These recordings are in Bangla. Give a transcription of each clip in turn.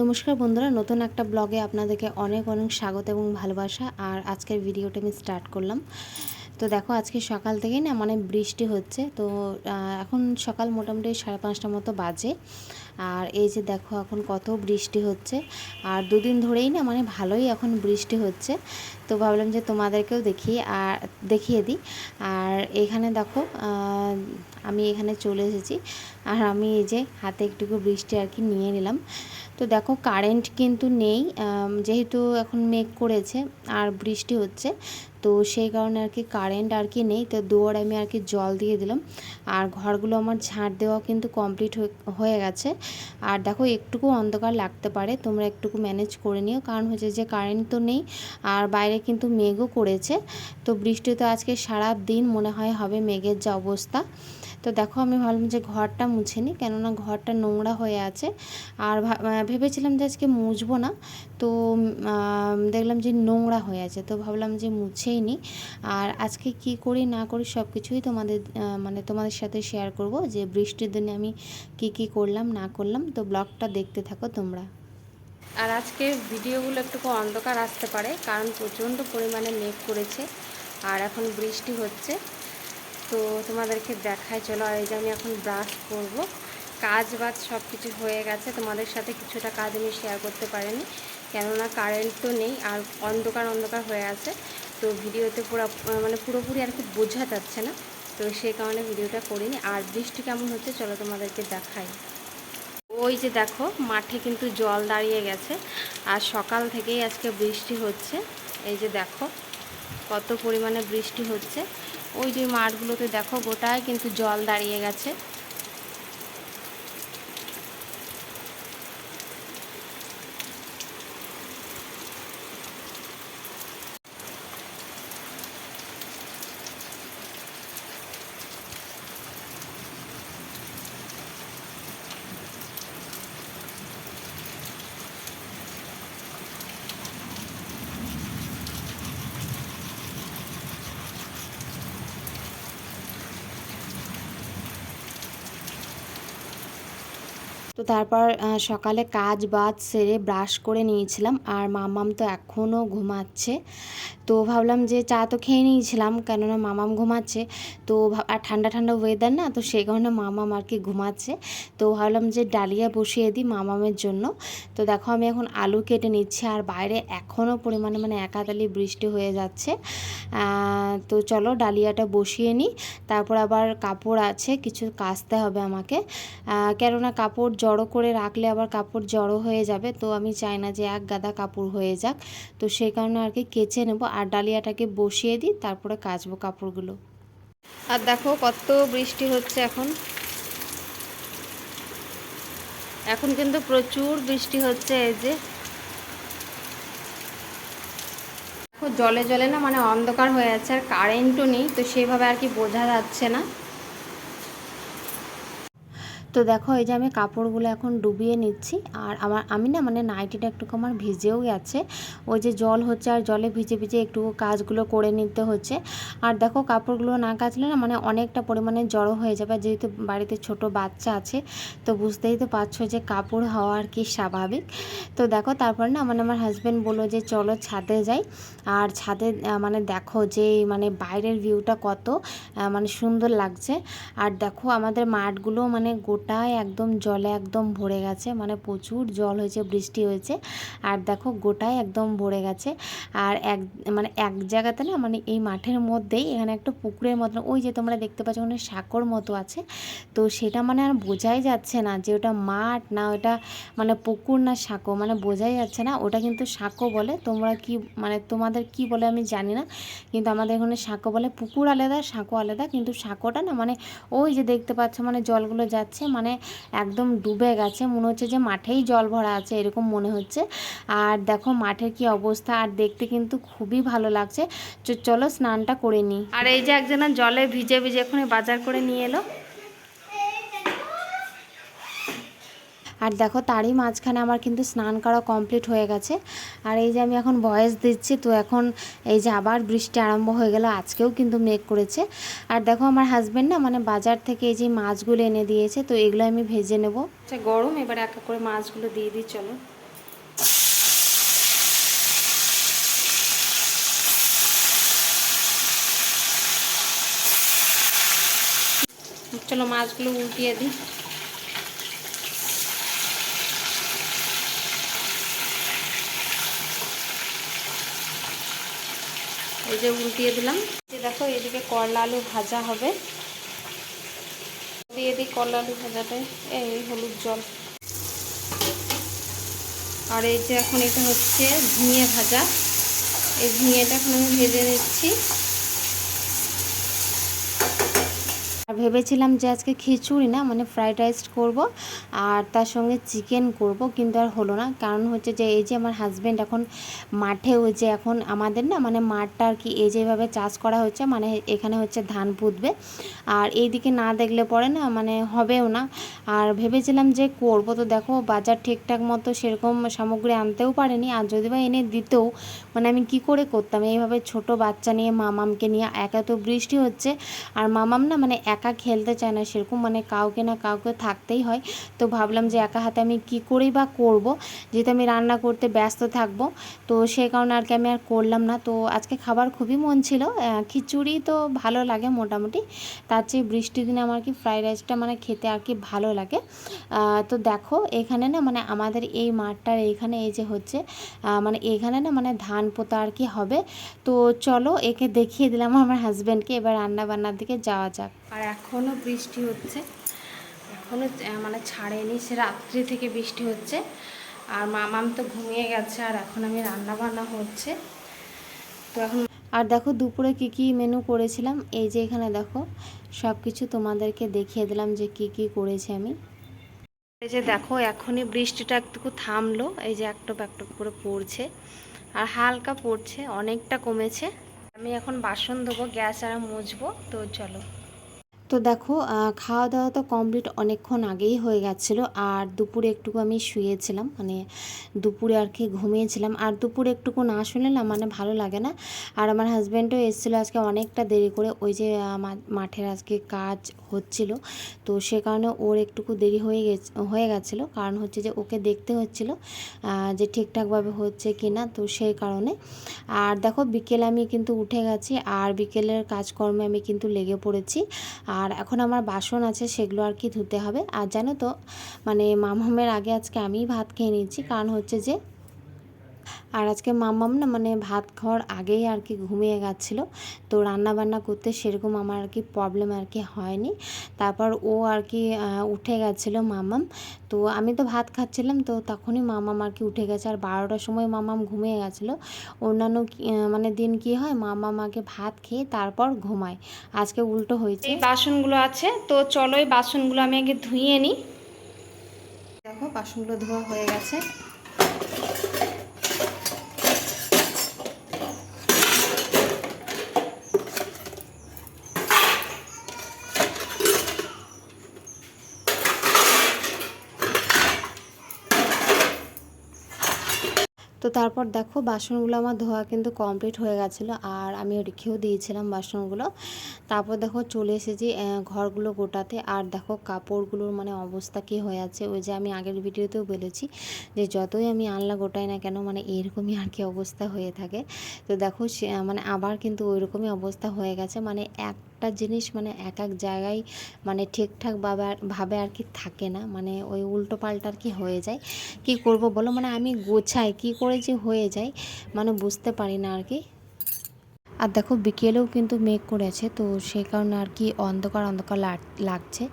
নমস্কার বন্ধুরা, নতুন একটা ব্লগে আপনাদেরকে অনেক অনেক স্বাগত এবং ভালোবাসা। আর আজকের ভিডিওটা আমি স্টার্ট করলাম। তো দেখো, আজকে সকাল থেকেই না মানে বৃষ্টি হচ্ছে। তো এখন সকাল মোটামুটি সাড়ে পাঁচটা মতো বাজে। আর এই যে দেখো, এখন কত বৃষ্টি হচ্ছে। আর দুদিন ধরেই না মানে ভালোই এখন বৃষ্টি হচ্ছে। তো ভাবলাম যে তোমাদেরকেও দেখি, আর দেখিয়ে দিই। আর এখানে দেখো আমি এখানে চলে এসেছি। আর আমি এই যে হাতে একটুকু বৃষ্টি আর কি নিয়ে নিলাম। তো দেখো কারেন্ট কিন্তু নেই যেহেতু এখন মেঘ করেছে আর বৃষ্টি হচ্ছে, তো সেই কারণে আর কি কারেন্ট আর কি নেই। তো দুয়ার আমি আর কি জল দিয়ে দিলাম। আর ঘরগুলো আমার ঝাঁট দেওয়া কিন্তু কমপ্লিট হয়ে গেছে। আর দেখো, একটুকু অন্ধকার লাগতে পারে, তোমরা একটুকু ম্যানেজ করে নিও। কারণ হচ্ছে যে কারেন্ট তো নেই, আর বাইরে কিন্তু মেঘও করেছে। তো বৃষ্টি তো আজকে সারা দিন মনে হয় হবে মেঘের যা অবস্থা। তো দেখো আমি ভাবলাম যে ঘরটা মুছে নিই, কেননা ঘরটা নোংরা হয়ে আছে। আর ভেবেছিলাম যে আজকে মুছবো না। তো দেখলাম যে নোংরা হয়ে আছে। তো ভাবলাম যে মুছেই নিই। আর আজকে কি করি না করি সব কিছুই তোমাদের মানে তোমাদের সাথে শেয়ার করব যে বৃষ্টির দিনে আমি কি কি করলাম না করলাম। তো ব্লগটা দেখতে থাকো তোমরা। আর আজকে ভিডিওগুলো একটু অন্ধকার আসতে পারে, কারণ প্রচণ্ড পরিমাণে মেঘ করেছে আর এখন বৃষ্টি হচ্ছে। তো তোমাদেরকে দেখায় চলো আর এই যে আমি এখন ব্রাশ করব। কাজ বাজ সব কিছু হয়ে গেছে, তোমাদের সাথে কিছুটা কাজ আমি শেয়ার করতে পারিনি, কেননা কারেন্ট তো নেই আর অন্ধকার অন্ধকার হয়ে আছে। তো ভিডিওতে পুরো মানে পুরোপুরি আর কি বোঝা যাচ্ছে না। তো সেই কারণে ভিডিওটা করিনি। আর বৃষ্টি কেমন হচ্ছে, চলো তোমাদেরকে দেখাই। ওই যে দেখো, মাঠে কিন্তু জল দাঁড়িয়ে গেছে আর সকাল থেকেই আজকে বৃষ্টি হচ্ছে। এই যে দেখো, কত পরিমাণে বৃষ্টি হচ্ছে। ওই যে মাঠগুলোতে দেখো, গোটায় কিন্তু জল দাঁড়িয়ে গেছে। তো তারপর সকালে কাজ বাজ সেরে ব্রাশ করে নিয়েছিলাম। আর মামাম তো এখনও ঘুমাচ্ছে। তো ভাবলাম যে চা তো খেয়ে নিয়েছিলাম, কেননা মামাম ঘুমাচ্ছে। তো আর ঠান্ডা ঠান্ডা ওয়েদার না, তো সেই কারণে মামাম আর কি ঘুমাচ্ছে। তো ভাবলাম যে ডালিয়া বসিয়ে দিই মামামের জন্য। তো দেখো আমি এখন আলু কেটে নিচ্ছি, আর বাইরে এখনও পরিমাণে মানে একাতালি বৃষ্টি হয়ে যাচ্ছে। তো চলো ডালিয়াটা বসিয়ে নিই। তারপর আবার কাপড় আছে, কিছু কাচতে হবে আমাকে। কেননা কাপড় জড়ো করে রাখলে আবার কাপড় জড়ো হয়ে যাবে। তো আমি চাই না যে এক গাদা কাপড় হয়ে যাক। তো সেই কারণে আর কি কেচে নেব। আর ডালিয়াটাকে বসিয়ে দিই, তারপরে কাচবো কাপড়গুলো। আর দেখো কত বৃষ্টি হচ্ছে এখন। এখন কিন্তু প্রচুর বৃষ্টি হচ্ছে এই যে। জলে জলে না মানে অন্ধকার হয়ে আছে আর কারেন্টও নেই, তো সেভাবে আর কি বোঝা যাচ্ছে না। তো দেখো, এই যে আমি কাপড়গুলো এখন ডুবিয়ে নিচ্ছি। আর আমার, আমি না মানে নাইটিটা একটু আমার ভিজেও গেছে। ওই যে জল হচ্ছে আর জলে ভিজে ভিজে একটু কাজগুলো করে নিতে হচ্ছে। আর দেখো, কাপড়গুলো না কাচলে না মানে অনেকটা পরিমাণে জড়ো হয়ে যাবে। যেহেতু বাড়িতে ছোট বাচ্চা আছে, তো বুঝতেই তো পারছ যে কাপড় হওয়া আর কি স্বাভাবিক। তো দেখো, তারপর না মানে আমার হাজব্যান্ড বলল যে, চলো ছাদে যাই। আর ছাদে মানে দেখো যে মানে বাইরের ভিউটা কত মানে সুন্দর লাগছে। আর দেখো, আমাদের মাঠগুলো মানে গোটায় একদম জলে একদম ভরে গেছে মানে প্রচুর জল হয়েছে, বৃষ্টি হয়েছে। আর দেখো গোটায় একদম ভরে গেছে। আর এক মানে এক জায়গাতে না মানে এই মাঠের মধ্যেই এখানে একটা পুকুরের মতন, ওই যে তোমরা দেখতে পাচ্ছ ওখানে সাঁকর মতো আছে। তো সেটা মানে আর বোঝাই যাচ্ছে না যে ওটা মাঠ না ওটা মানে পুকুর না সাঁকো মানে বোঝাই যাচ্ছে না। ওটা কিন্তু সাঁকো বলে, তোমরা কি মানে তোমাদের কি বলে আমি জানি না। কিন্তু আমাদের এখানে সাঁকো বলে, পুকুর আলাদা, সাঁকো আলাদা। কিন্তু সাঁকোটা না মানে ওই যে দেখতে পাচ্ছ মানে জলগুলো যাচ্ছে মানে একদম ডুবে গেছে। মনে হচ্ছে যে মাঠেই জল ভরা আছে, এরকম মনে হচ্ছে। আর দেখো মাঠের কি অবস্থা, আর দেখতে কিন্তু খুবই ভালো লাগছে। চলো স্নানটা করে নিই। আর এই যে একজনের জলে ভিজে ভিজে এখন বাজার করে নিয়ে এলো। আর দেখো তারই মাঝখানে আমার কিন্তু স্নান করা কমপ্লিট হয়ে গেছে। আর এই যে আমি এখন ভয়েস দিচ্ছি, তো এখন এই যে আবার বৃষ্টি আরম্ভ হয়ে গেল, আজকেও কিন্তু মেঘ করেছে। আর দেখো আমার হাজব্যান্ড না মানে বাজার থেকে এই যে মাছগুলো এনে দিয়েছে, তো এগুলো আমি ভেজে নেব। আচ্ছা গরম, এবার এক করে মাছগুলো দিয়ে দিই, চলো। চলো মাছগুলো উল্টিয়ে দিই। যে উল্টিয়ে দিলাম। দেখো, এদিকে করলা আলু ভাজা হবে। দিয়ে দিই করলা আলু ভাজাতে। এই হলুদ জল। আর এই যে এখন এটা হচ্ছে ঝিঙে ভাজা। এই ঝিঙেটা এখন আমি ভেজে নিচ্ছি। ভেবেছিলাম যে আজকে খিচুড়ি না মানে ফ্রাইড রাইস করব আর তার সঙ্গে চিকেন করব, কিন্তু আর হলো না। কারণ হচ্ছে যে এই যে আমার হাজব্যান্ড এখন মাঠে, ওই যে এখন আমাদের না মানে মাঠটা আর কি, এই যেভাবে চাষ করা হচ্ছে মানে এখানে হচ্ছে ধান পুঁতবে। আর এই দিকে না দেখলে পরে না মানে হবেও না। আর ভেবেছিলাম যে করব তো দেখো, বাজার ঠিকঠাক মতো সেরকম সামগ্রী আনতেও পারেনি। আর যদি বা এনে দিতেও মানে আমি কি করে করতাম? এইভাবে ছোট বাচ্চা নিয়ে, মামামকে নিয়ে, একা তো বৃষ্টি হচ্ছে। আর মামাম না মানে একা খেলতে চায় না, সেরকম মানে কাউকে না কাউকে থাকতেই হয়। তো ভাবলাম যে একা হাতে আমি কি করেই বা করব? যেহেতু আমি রান্না করতে ব্যস্ত থাকব, তো সেই কারণে আর কি আমি আর করলাম না। তো আজকে খাবার খুবই মন ছিল খিচুড়ি তো ভালো লাগে মোটামুটি। তার চেয়ে বৃষ্টির দিনে আমার কি ফ্রাইড রাইসটা মানে খেতে আর কি ভালো লাগে। তো দেখো, এখানে না মানে আমাদের এই মাঠটার এইখানে এই যে হচ্ছে মানে এখানে না মানে ধান পোতা আর কি হবে। তো চলো একে দেখিয়ে দিলাম আমার হাজব্যান্ডকে এবার রান্না বান্নার দিকে যাওয়া যাক। আর এখনও বৃষ্টি হচ্ছে। এখনও মানে ছাড়েনি, সে রাত্রি থেকে বৃষ্টি হচ্ছে। আর মামাম তো ঘুমিয়ে গেছে, আর এখন আমি রান্না বান্না হচ্ছে। তো এখন আর দেখো দুপুরে কি কি মেনু করেছিলাম? এই যে এখানে দেখো সব কিছু তোমাদেরকে দেখিয়ে দিলাম যে কি কি করেছি আমি। এই যে দেখো, এখনই বৃষ্টিটা একটু থামলো, এই যে একটপ একটপ করে পড়ছে। আর হালকা পড়ছে, অনেকটা কমেছে। আমি এখন বাসন ধোবো, গ্যাস আর মুছবো, তো চলো। তো দেখো খাওয়া দাওয়া তো কমপ্লিট অনেকক্ষণ আগেই হয়ে গেছিল। আর দুপুরে একটুকু আমি শুয়েছিলাম মানে দুপুরে আর কি ঘুমিয়েছিলাম। আর দুপুরে একটুকু না শুনে না মানে ভালো লাগে না। আর আমার হাজব্যান্ডও এসেছিল আজকে অনেকটা দেরি করে। ওই যে মাঠের আজকে কাজ হচ্ছিল। তো সে কারণে ওর একটুকু দেরি হয়ে গেছে, হয়ে গেছিল। কারণ হচ্ছে যে, ওকে দেখতে হচ্ছিল যে ঠিকঠাকভাবে হচ্ছে কি না তো সেই কারণে। আর দেখো, বিকেলে আমি কিন্তু উঠে গেছি। আর বিকেলের কাজকর্মে আমি কিন্তু লেগে পড়েছি। আর এখন আমার বাসন আছে, সেগুলো আর কি ধুতে হবে। আর জানো তো মানে মামহামের আগে আজকে আমি ভাত খেয়ে নিচ্ছি কারণ হচ্ছে যে আর আজকে মামাম না মানে ভাত খাওয়ার আগেই আর কি ঘুমিয়ে গেছিল। তো রান্না বান্না করতে সেরকম আমার আর কি প্রবলেম আর কি হয়নি। তারপর ও আর কি উঠে গেছিল মামাম তো আমি তো ভাত খাচ্ছিলাম তো তখনই মামাম আর কি উঠে গেছে। আর বারোটার সময় মামাম ঘুমিয়ে গেছিল। অন্যান্য মানে দিন কি হয় মামাম আগে ভাত খেয়ে তারপর ঘুমায়। আজকে উল্টো হয়েছে। বাসনগুলো আছে তো চলো এই বাসনগুলো আমি আগে ধুয়ে নিই। দেখো বাসনগুলো ধোয়া হয়ে গেছে। তারপর দেখো বাসনগুলো আমার ধোয়া কিন্তু কমপ্লিট হয়ে গেছিল, আর আমি রেখেও দিয়েছিলাম বাসনগুলো। তারপর দেখো চলে এসেছি ঘরগুলো গোটাতে, আর দেখো কাপড়গুলোর মানে অবস্থা কী হয়ে আছে, ওই যে আমি আগের ভিডিওতেও বলেছি যে যতই আমি আনলা গোটাই না কেন মানে এরকমই আর কি অবস্থা হয়ে থাকে। তো দেখো সে মানে আবার কিন্তু ওই রকমই অবস্থা হয়ে গেছে মানে একটা জিনিস মানে এক এক জায়গায় মানে ঠিকঠাক ভাবে আর- কি থাকে না। মানে ওই উল্টো পাল্টা আর কি হয়ে যায়। কি করব বলো? মানে আমি গোছাই, কি করে যে হয়ে যায় মানে বুঝতে পারি না আর কি। আর দেখো বিকেলেও কিন্তু মেঘ করেছে, তো সেই কারণে আর কি অন্ধকার অন্ধকার লাগ- লাগছে।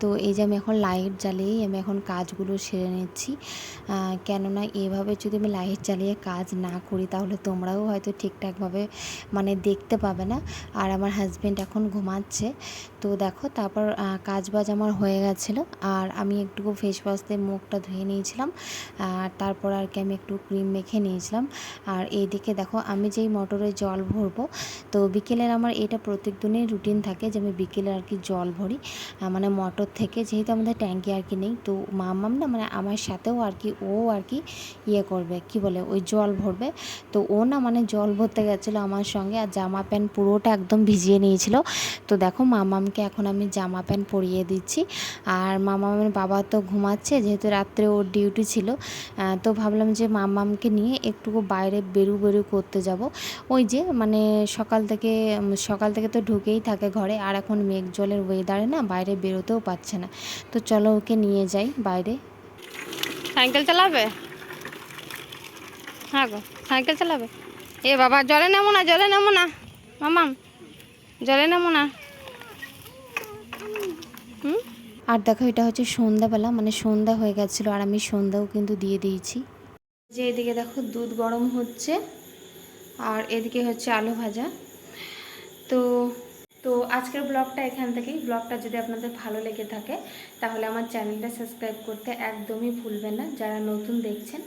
তো এই যে আমি এখন লাইট জ্বালিয়েই আমি এখন কাজগুলো সেরে নিচ্ছি। কেননা এভাবে যদি আমি লাইট জ্বালিয়ে কাজ না করি তাহলে তোমরাও হয়তো ঠিকঠাকভাবে মানে দেখতে পাবে না। আর আমার হাজব্যান্ড এখন ঘুমাচ্ছে। তো দেখো তারপর কাজ বাজ আমার হয়ে গেছিল। আর আমি একটু ফেস ওয়াশ দিয়ে মুখটা ধুয়ে নিয়েছিলাম। আর তারপর আর কি আমি একটু ক্রিম মেখে নিয়েছিলাম। আর এইদিকে দেখো আমি যেই মোটরে জল ভরবো, তো বিকেলের আমার এটা প্রত্যেক দিনই রুটিন থাকে যে আমি বিকেলে আর কি জল ভরি। মানে মোটর থেকে যেহেতু আমাদের ট্যাঙ্কি আর কি নেই, তো মামাম না মানে আমার সাথেও আর কি, ও আর কি ইয়ে করবে, কি বলে ওই জল ভরবে। তো ও না মানে জল ভরতে গেছিল আমার সঙ্গে আর জামা প্যান্ট পুরোটা একদম ভিজিয়ে নিয়েছিল। তো দেখো মামামকে এখন আমি জামা প্যান্ট পরিয়ে দিচ্ছি। আর মামামের বাবা তো ঘুমাচ্ছে, যেহেতু রাত্রে ওর ডিউটি ছিল তো ভাবলাম যে মামামকে নিয়ে একটুকু বাইরে বেরু বেরু করতে যাব। ওই যে মানে সকাল থেকে সকাল থেকে তো ঢুকেই থাকে ঘরে, আর এখন মেঘ জলের ওয়েদারে না বাইরে বেরোতেও পাচ্ছে না। তো চলো ওকে নিয়ে যাই বাইরে। সাইকেল চালাবে? হ্যাঁ গো সাইকেল চালাবে। এ বাবা জলে নেমো না জলে নেব না। মামাম জলে নেব না। হুম? আর দেখো এটা হচ্ছে সন্ধ্যাবেলা মানে সন্ধ্যা হয়ে গেছিল আর আমি সন্ধ্যাও কিন্তু দিয়ে দিয়েছি। যে এদিকে দেখো দুধ গরম হচ্ছে আর এদিকে হচ্ছে আলু ভাজা। তো তো আজকের ব্লগটা এখান থেকেই। ব্লগটা যদি আপনাদের ভালো লেগে থাকে, তাহলে আমার চ্যানেলটা সাবস্ক্রাইব করতে একদমই ভুলবেন না। যারা নতুন দেখছেন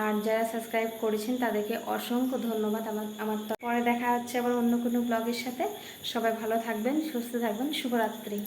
আর যারা সাবস্ক্রাইব করেছেন, তাদেরকে অসংখ্য ধন্যবাদ আমার আমার পরে দেখা হচ্ছে আবার অন্য কোনো ব্লগের সাথে। সবাই ভালো থাকবেন, সুস্থ থাকবেন। শুভরাত্রি।